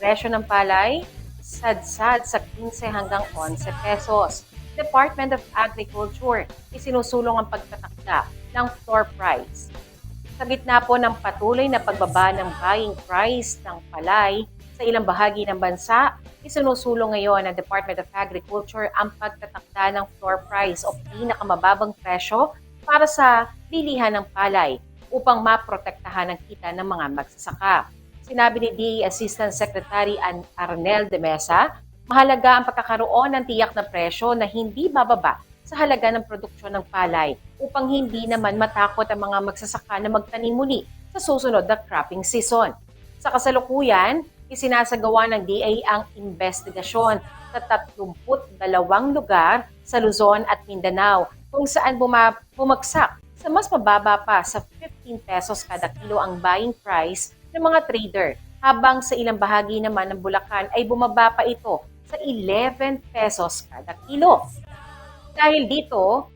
presyo ng palay, sadsad sa 15 hanggang 11 pesos. Department of Agriculture, isinusulong ang pagtatakda ng floor price. Sa gitna po ng patuloy na pagbaba ng buying price ng palay sa ilang bahagi ng bansa, isinusulong ngayon ng Department of Agriculture ang pagtatakda ng floor price o pinakamababang presyo para sa bilihan ng palay upang maprotektahan ang kita ng mga magsasaka. Sinabi ni DA Assistant Secretary Arnel de Mesa, mahalaga ang pagkakaroon ng tiyak na presyo na hindi bababa sa halaga ng produksyon ng palay upang hindi naman matakot ang mga magsasaka na magtanim muli sa susunod na cropping season. Sa kasalukuyan, isinasagawa ng DA ang investigasyon sa 32 lugar sa Luzon at Mindanao kung saan buma- bumagsak sa mas mababa pa sa 15 pesos kada kilo ang buying price ng mga trader habang sa ilang bahagi naman ng Bulacan ay bumaba pa ito sa 11 pesos kada kilo. Dahil dito,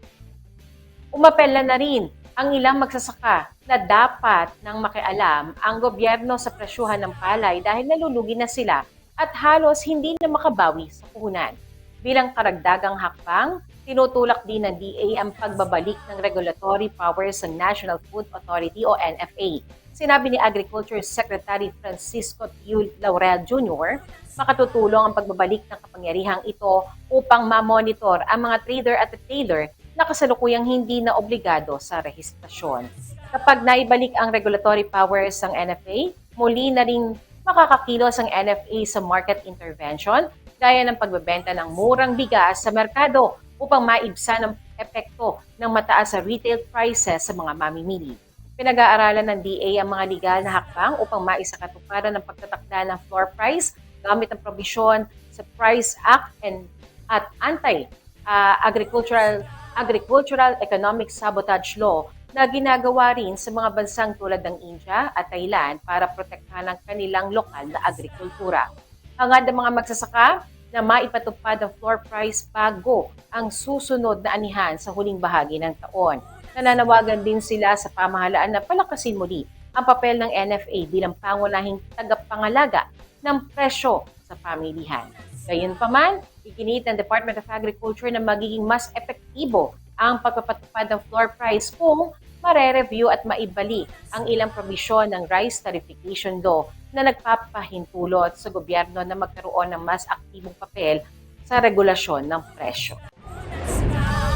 umapela na rin ang ilang magsasaka na dapat nang makialam ang gobyerno sa presyuhan ng palay dahil nalulugi na sila at halos hindi na makabawi sa puhunan. Bilang karagdagang hakbang, tinutulak din ng DA ang pagbabalik ng regulatory powers ng National Food Authority o NFA. Sinabi ni Agriculture Secretary Francisco T. Laurel Jr., makatutulong ang pagbabalik ng kapangyarihang ito upang ma-monitor ang mga trader at retailer na kasalukuyang hindi na obligado sa rehistrasyon. Kapag naibalik ang regulatory powers ng NFA, muli na rin makakakilos ang NFA sa market intervention gaya ng pagbebenta ng murang bigas sa merkado upang maibsan ang epekto ng mataas sa retail prices sa mga mamimili. Pinag-aaralan ng DA ang mga legal na hakbang upang maisakatuparan ng pagtatakda ng floor price gamit ang probisyon sa Price Act and at anti ah, agricultural agricultural economic sabotage law na ginagawa rin sa mga bansang tulad ng India at Thailand para protektahan ang kanilang lokal na agrikultura. Hangad ang mga magsasaka na maipatupad ang floor price bago ang susunod na anihan sa huling bahagi ng taon. Nananawagan din sila sa pamahalaan na palakasin muli ang papel ng NFA bilang pangunahing tagapangalaga ng presyo sa pamilihan. Gayunpaman, ikinit ng Department of Agriculture na magiging mas epektibo ang pagpapatupad ng floor price kung mare-review at maibalik ang ilang probisyon ng rice tarification law na nagpapahintulot sa gobyerno na magkaroon ng mas aktibong papel sa regulasyon ng presyo.